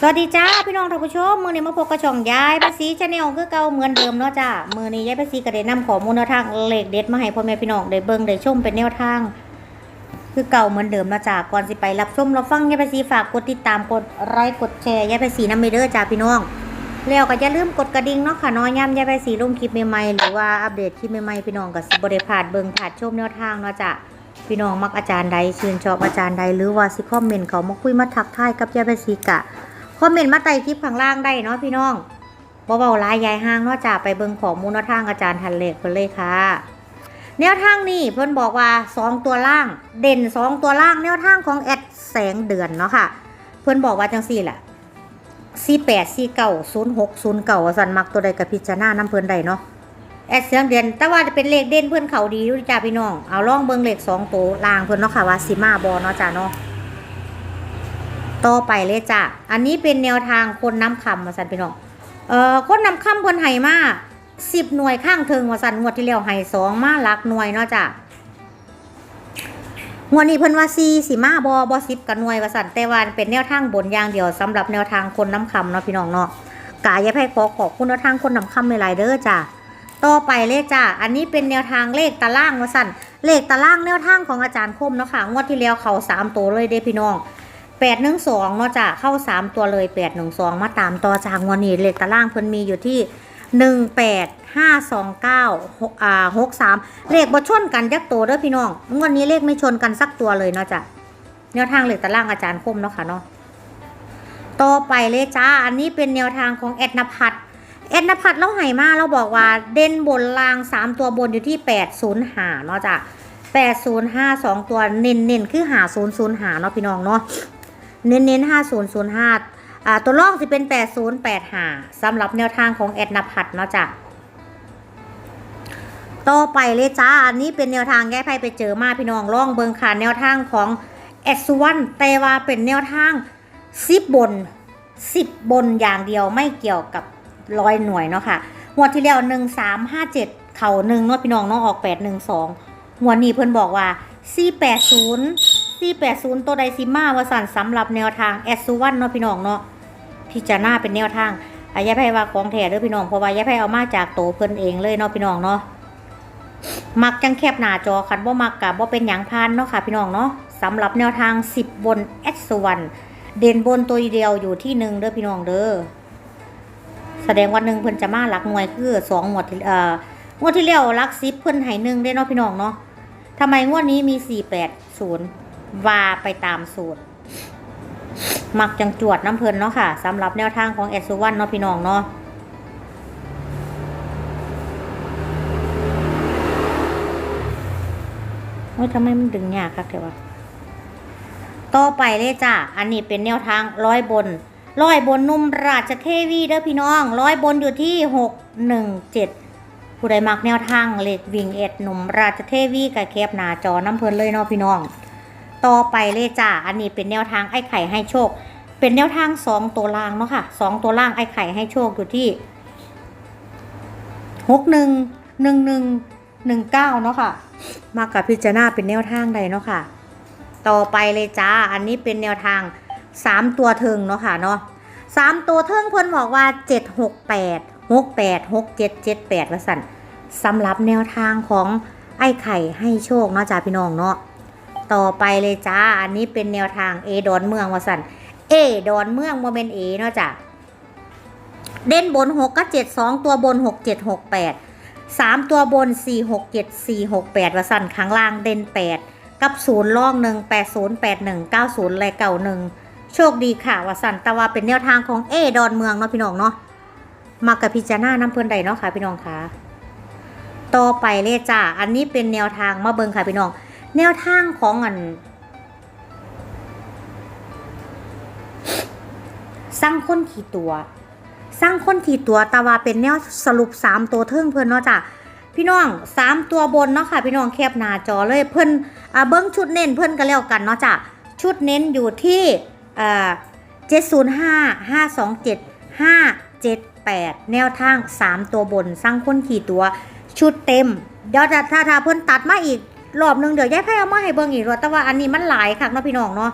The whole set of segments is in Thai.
สวัสดีจ้าพี่น้องท่านผู้ชมมือนี้มาพบกับช่องยายภาษีชาแนลคือเก่าเหมือนเดิมเนาะจ้ามือนี้ยายภาษีก็ได้นำข้อมูลแนวทางเลขเด็ดมาให้พ่อแม่พี่น้องได้เบิ่งได้ชมเป็นแนวทาง คือเก่าเหมือนเดิมเนาะจ้าก่อนสิไปรับชมรับฟังยายภาษีฝากกดติดตามกดไลค์กดแชร์ยายภาษีน้ำไปเด้อจ้าพี่น้องแล้วก็อย่าลืมกดกระดิ่งเนาะค่ะน้อยย้ำยายภาษีลงคลิปใหม่ๆหรือว่าอัปเดตคลิปใหม่ๆพี่น้องก็สิบ่ได้พลาดเบิ่งพลาดชมแนวทางเนาะจ้าพี่น้องมักอาจารย์ใดชื่นชอบอาจารย์ใดหรือว่าสิคอมเมนต์เขามาคุยมาทักทายกับยายภาษีกะ คอมเมนต์มาใต้คลิปข้างล่างได้เนาะพี่น้องบ่เบาลายยายห้างเนาะจ้าไปเบิงข้อมูลนทางอาจารย์ทันเลขเพิ่นเลยค่ะ แนวทางนี้เพิ่นบอกว่าสองตัวล่าง เด่นสองตัวล่าง แนวทางของแอดแสงเดือนเนาะค่ะ เพิ่นบอกว่าจังซี่แหละ48 49 06 09ว่าซั่นมักตัวใดกับพิจารณานํเพิ่นได้เนาะแอดเสียงเดือนแต่ว่าจะเป็นเลขเด่นเพิ่อนเขาดีอยู่จ้าพี่น้อง เอาล่องเบิงเลขสองตัวล่างเพิ่อนเนาะค่ะว่าสิมาบ่เนาะจ้าเนาะ ต่อไปเลยจ้ะ อันนี้เป็นแนวทางคนน้ำคำมาสันพี่น้อง เอ่อคนน้ำคำคนไห้มาสิบหน่วยข้างเทิงมาสันงวดที่แล้วไห้สองมาหลักหน่วยเนาะจ้ะงวดนี้เพิ่นว่าซีสิมาบอบอสิบกับหน่วยว่าสันแต่ว่าเป็นแนวทางบนอย่างเดียวสำหรับแนวทางคนน้ำคำเนาะพี่น้องเนาะกายยาไพ่ขอขอบคุณแนวทางคนน้ำคำหลายเด้อจ้ะต่อไปเลยจ้ะอันนี้เป็นแนวทางเลขตารางว่าสันเลขตารางแนวทางของอาจารย์คมเนาะค่ะ งวดที่แล้วเขาสามตัวเลยเด้พี่น้อง แปดหนึ่งสองเนาะจ้ะเข้าสามตัวเลยแปดหนึ่งสองมาตามต่อจากงวดนี้เลขตารางเพิ่นมีอยู่ที่หนึ่งแปดห้าสองเก้าหกอ่าหกสามเลขบ่ชนกันจักตัวเด้อพี่น้องงวดนี้เลขไม่ชนกันสักตัวเลยเนาะจ้ะแนวทางเลขตารางอาจารย์คมเนาะค่ะเนาะต่อไปเลยจ้าอันนี้เป็นแนวทางของแอดนภัทรแอดนภัทเราให้มาเราบอกว่าเด่นบนลางสามตัวบนอยู่ที่แปดศูนย์หาเนาะจ้ะแปดศูนย์ห้าสองตัวเน้นเน้นๆคือหาศูนย์ศูนย์หาเนาะพี่น้องเนาะ เน้นเน้นห้าศูนย์ศูนย์ห้าอ่าตัวล่อกจะเป็นแปดศูนย์แปดห้าสำหรับแนวทางของแอดนภัทรเนาะจ้ะต่อไปเลยจ้า อันนี้เป็นแนวทางแก้ไพ่ไปเจอมาพี่น้องล่องเบิงค่ะแนวทางของแอดสุวรรณแต่ว่าเป็นแนวทางสิบบนสิบบนอย่างเดียวไม่เกี่ยวกับร้อยหน่วยเนาะค่ะงวดที่แล้วหนึ่งสามห้าเจ็ดเข่าหนึ่งเนาะพี่น้องเนาะออกแปดหนึ่งสองงวดนี้เพิ่อนบอกว่าสี่แปดศูนย์ 480 ตัวไดซิมาวสันสำหรับแนวทางแอดซูวันเนาะพี่น้องเนาะพิจารณาเป็นแนวทางอายะไพว่าของแท้เด้อพี่น้องเพราะว่ายะไพเอามาจากโตเพิ่นเองเลยเนาะพี่น้องเนาะมักจังแคบหน้าจอคันบ่มักกะบ่เป็นหยังพานเนาะค่ะพี่น้องเนาะสำหรับแนวทาง 10 บนแอดซูวันเด่นบนตัวเดียวอยู่ที่หนึ่งเด้อพี่น้องเด้อแสดงว่าหนึ่งเพิ่นจะมาหลักหน่วยคือสองหมวดเอ่องวดที่แล้วลัก10เพิ่นให้หนึ่งได้เนาะพี่น้องเนาะทำไมงวดนี้มี480 วาไปตามสูตร มักจังจวดน้ำเพลินเนาะค่ะสำหรับแนวทางของแอดซูวันเนาะพี่น้องเนาะโอ้ยทำไมมันดึงยากครับเดี๋ยวต่อไปเลยจ้ะ อันนี้เป็นแนวทางร้อยบนร้อยบนนุ่มราชเทวีเด้อพี่น้องร้อยบนอยู่ที่หกหนึ่งเจ็ดผู้ใดมักแนวทางเลขวิ่งเอ็ดหนุ่มราชเทวีกับแคบหนาจอน้ำเพลินเลยเนาะพี่น้อง ต่อไปเลยจ้าอันนี้เป็นแนวทางไอ้ไข่ให้โชค เป็นแนวทางสองตัวล่างเนาะค่ะสองตัวล่างไอ้ไข่ให้โชคอยู่ที่หกหนึ่งหนึ่งหนึ่งหนึ่งเก้าเนาะค่ะ มากับพิจารณาเป็นแนวทางใดเนาะค่ะ ต่อไปเลยจ้า อันนี้เป็นแนวทางสามตัวเทิงเนาะค่ะเนาะสามตัวเทิงเพิ่นบอกว่าเจ็ดหกแปดหกแปดหกเจ็ดเจ็ดแปดว่าสั่นสำหรับแนวทางของไอ้ไข่ให้โชคเนาะจ้าพี่น้องเนาะ ต่อไปเลยจ้า อันนี้เป็นแนวทางเอดอนเมืองวาสันเอดอนเมืองโมเมนเอเนาะจ้ะเด่นบนหกก็เจ็ดสองตัวบนหกเจ็ดหกแปดสามตัวบนสี่หกเจ็ดสี่หกแปดวาสันข้างล่างเด่นแปดกับศูนย์ล่องหนึ่งแปดศูนย์แปดหนึ่งเก้าศูนย์และเก่าหนึ่งโชคดีค่ะวาสันแต่ว่าเป็นแนวทางของเอดอนเมืองเนาะพี่น้องเนาะมากับพิจารณาน้ำเพื่อนใดเนาะค่ะพี่น้องค่ะต่อไปเลยจ้า อันนี้เป็นแนวทางมาเบิงค่ะพี่น้อง แนวทางของอันสร้างคนขี่ตัว สร้างคนขี่ตัวแต่ว่าเป็นแนวสรุปสามตัวเทิงเพิ่อนเนาะจ้ะพี่น้องสามตัวบนเนาะค่ะ พี่น้องแคบหน้าจอเลยเพิ่อ่าเบิ้งชุดเน้นเพิ่อนก็แล้วกันเนาะจ้ะชุดเน้นอยู่ที่เจ็ดศูนย์ห้าห้าสองเจ็ดห้าเจ็ดแปดแนวทางสามตัวบนสร้างคนขี่ตัว ชุดเต็มเดี๋ยวจะถ้าถ้าเพิ่อนตัดมาอีก รอบหนึงเดี๋ยวยายแพ้เอามาให้เบิ่งอีกรอบแต่ว่าอันนี้มันหลายคักเนาะพี่น้องเนาะ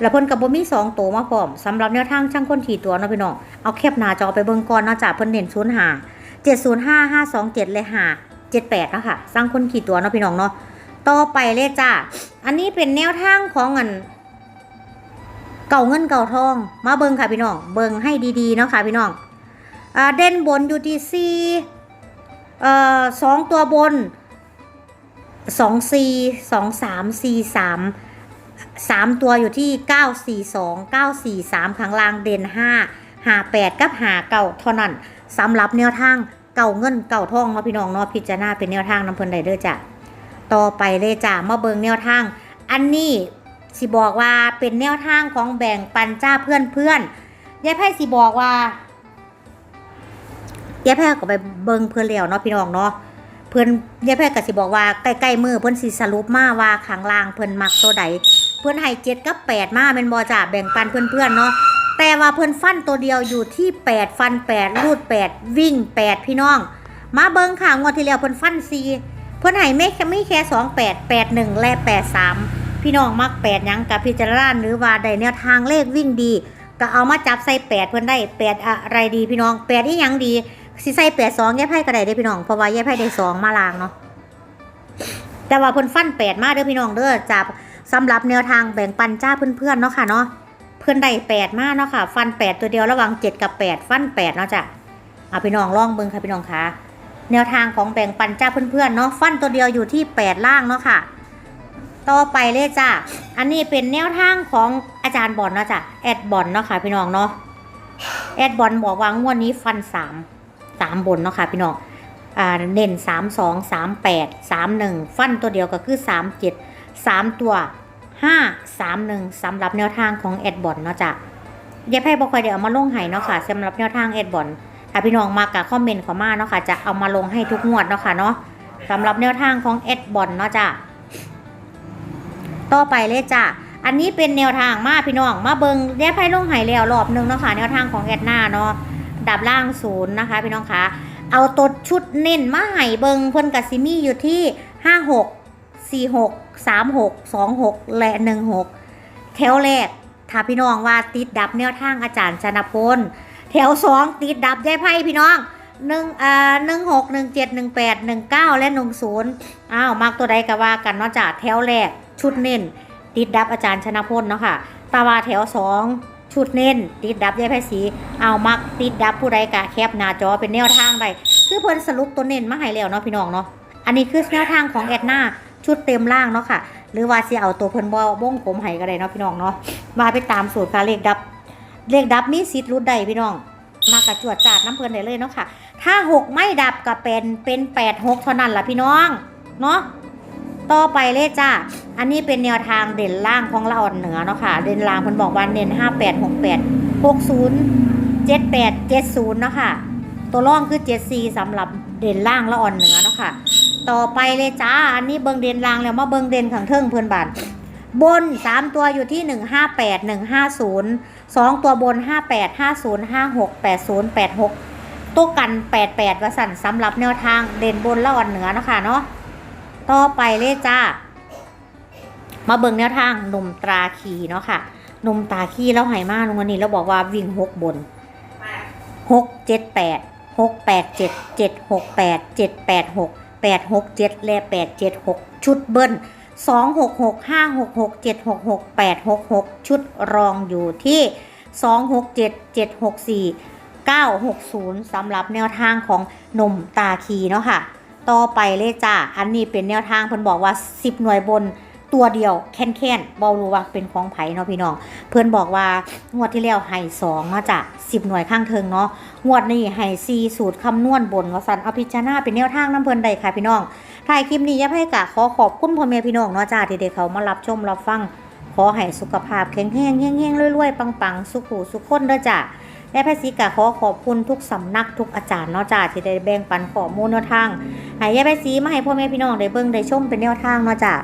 แล้วเพิ่นกับบ่มีสองตัวมาพร้อมสำหรับแนวทางช่างคนขี่ตัวเนาะพี่น้องเอาแคปหน้าจอไปเบิ่งก่อนเนาะจ้ะเพิ่นเน้น0 5 705 527เลย5 78เนาะค่ะสร้างคนขี่ตัวเนาะพี่น้องเนาะต่อไปเลยจ้ะอันนี้เป็นแนวทางของอันเก่าเงินเก่าทอง มาเบิ่งค่ะพี่น้องเบิ่งให้ดีๆเนาะค่ะพี่น้องอ่าเด่นบนอยู่ที่สี่เอ่อสองตัวบน สองสี่สองสามสี่สามสามตัวอยู่ที่เก้าสี่สองเก้าสี่สามข้างล่างเด่นห้าหาแปดกับหาเก่าเท่านั้นสำหรับแนวทางเก่าเงินเก่าทองเนาะพี่น้องเนาะพิจารณาเป็นแนวทางน้ำเพลินได้เด้อจ้ะต่อไปเลยจ้ะมาเบิงแนวทาง อันนี้สิบอกว่าเป็นแนวทางของแบ่งปันจ้าเพื่อนเพื่อนยายไพ่สิบอกว่ายายไพ่ก็ไปเบิงเพื่อนแล้วเนาะพี่น้องเนาะ เพื่อนยายไพ่ก็สิบอกว่าใกล้ๆมือเพื่อนสิสรุปมาว่าข้างล่างเพื่อนมักตัวใดเพื่อนให้เจ็ดกับแปดมาเป็นบอจ่าแบ่งปันเพื่อนๆเนาะแต่ว่าเพื่อนฟันตัวเดียวอยู่ที่แปดฟันแปดรูดแปดวิ่งแปดพี่น้อง มาเบิ่งข่าวงวดที่แล้วเพื่อนฟันซีเพื่อนให้ไม่แค่ไม่แค่สองแปดแปดหนึ่งและแปดสามพี่น้องมักแปดยังกับพิจารณาหรือว่าได้แนวทางเลขวิ่งดี ก็เอามาจับใส่แปดเพื่อนได้แปดอะไรดีพี่น้องแปดที่ยังดี สิใส่แปดสองแย่ไพ่ก็ได้เด้อพี่น้องเพราะว่าแย่ไพ่ได้สองมาลางเนาะแต่ว่าเพิ่นฟันแปดมาเด้อพี่น้องเด้อจับสำหรับแนวทางแบ่งปันจ้าเพื่อนๆเนาะค่ะเนาะเพื่อนได้แปดมาเนาะค่ะ ฟันแปดตัวเดียวระหว่างเจ็ดกับแปดฟันแปดเนาะจ้ะเอาพี่น้องลองเบิ่งค่ะพี่น้องคะแนวทางของแบ่งปันจ้าเพื่อนๆเนาะฟันตัวเดียวอยู่ที่แปดล่างเนาะค่ะต่อไปเลยจ้ะ อันนี้เป็นแนวทางของอาจารย์บอลเนาะจ้ะแอดบอลเนาะค่ะพี่น้องเนาะแอดบอลบอกว่างวดนี้ฟันสาม สามบนเนาะค่ะพี่น้องเน้นสามสองสามแปดสามหนึ่งฟันตัวเดียวก็คือสามเจ็ดสามตัวห้าสามหนึ่งสำหรับแนวทางของแอดบอลเนาะจ้ะยายไพ่บอกคอยเดี๋ยวเอามาลงให้เนาะค่ะสำหรับแนวทางแอดบอลถ้าพี่น้องมากกับคอมเมนต์ขอมาเนาะค่ะจะเอามาลงให้ทุกงวดเนาะค่ะเนาะสำหรับแนวทางของแอดบอลเนาะจ้ะต่อไปเลยจ้ะอันนี้เป็นแนวทางมาพี่น้องมาเบิงแยกไพ่ลงไหแล้วรอบหนึงเนาะค่ะแนวทางของแอดหน้าเนาะ ดับล่างศูนย์นะคะพี่น้องคะเอาตัวชุดเน้นมาให้เบิงเพิ่นกับซิมี่อยู่ที่ห้าหกสี่หกสามหกสองหกและหนึ่งหกแถวแรกถ้าพี่น้องว่าติดดับแนวทางอาจารย์ชนพลแถวสองติดดับแยกไพ่พี่น้องหนึ่งอ่าหนึ่งหกหนึ่งเจ็ดหนึ่งแปดหนึ่งเก้าและหนึ่งศูนย์อ้าวมักตัวใดก็ว่ากันเนาะจ้ะแถวแรกชุดเน้นติดดับอาจารย์ชนะพลเนาะค่ะตาวาแถวสอง ชุดเน้นติดดับยายไพศรีเอามักติดดับผู้ใดกะแคบหน้าจอเป็นแนวทางใดคือเพิ่นสรุปตัวเน้นมาให้แล้วเนาะพี่น้องเนาะอันนี้คือแนวทางของแอดนาชุดเต็มล่างเนาะค่ะ หรือว่าสิเอาตัวเพิ่นบ่วงผมให้ก็ได้เนาะพี่น้องเนาะว่าไปตามสูตรค่ะเลขดับ เลขดับมีสิทธิ์รุดได้พี่น้อง มากระจวดจาดน้ำเพิ่นได้เลยเนาะค่ะ ถ้าหกไม่ดับก็เป็นเป็นแปดหกเท่านั้นล่ะพี่น้องเนาะ ต่อไปเลยจ้าอันนี้เป็นแนวทางเด่นล่างของละอ่อนเหนือเนาะค่ะ เด่นล่างเพิ่นบอกว่าเน้นห้าแปดหกแปดหกศูนย์เจ็ดแปดเจ็ดศูนย์เนาะค่ะ ตัวร่องคือเจ็ดซีสำหรับเด่นล่างละอ่อนเหนือเนาะค่ะ ต่อไปเลยจ้า อันนี้เบิงเด่นล่างแล้วมาเบิงเด่นขังเทิงเพื่อนบานบนสามตัวอยู่ที่หนึ่งห้าแปดหนึ่งห้าศูนย์สองตัวบนห้าแปดห้าศูนย์ห้าหกแปดศูนย์แปดหกตัวกันแปดแปดวสันสำหรับแนวทางเด่นบนละอ่อนเหนือเนาะค่ะเนาะ ต่อไปเลยจ้า มาเบิ่งแนวทางหนุ่มตราคีเนาะค่ะหนุ่มตาคีแล้วไหมาลงวันนี้เราบอกว่าวิ่งหกบนหกเจ็ดแปดหกแปดเจ็ดเจ็ดหกแปดเจ็ดแปดหกแปดหกเจ็ดและแปดเจ็ดหกชุดเบิ้ลสองหกหกห้าหกหกเจ็ดหกหกแปดหกหกชุดรองอยู่ที่สองหกเจ็ดเจ็ดหกสี่เก้าหกศูนย์สำหรับแนวทางของหนุ่มตาคีเนาะค่ะ ต่อไปเลยจ้า อันนี้เป็นแนวทางเพิ่นบอกว่า 10 หน่วยบนตัวเดียวแค้นๆบอรู้ว่าเป็นของไผเนาะพี่น้อง เพิ่นบอกว่างวดที่แล้วให้สองเนาะจ้ะ10หน่วยข้างเทิงเนาะ งวดนี้ให้ซีสูตรคำนวณบนว่าสันเอาพิจารณาเป็นแนวทางน้ำเพิ่นได้ค่ะพี่น้องถ่ายคลิปนี้ยับให้กะขอขอบคุณพ่อแม่พี่น้องเนาะจ้าที่ได้เขามารับชมรับฟัง ขอให้สุขภาพแข็งแรงเฮงๆรวยๆปังๆ สุขสุขคนเด้อจ้า และแพทย์ศรีกะขอขอบคุณทุกสำนักทุกอาจารย์เนาะจ้าที่ได้แบ่งปันข้อมูลแนวทางให้ยายแพทย์ศีมาให้พ่อแม่พี่น้องได้เบิ่งได้ชมเป็นแนวทางเนาะจ้า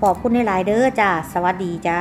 ขอบคุณในหลายๆเด้อจ้าสวัสดีจ้า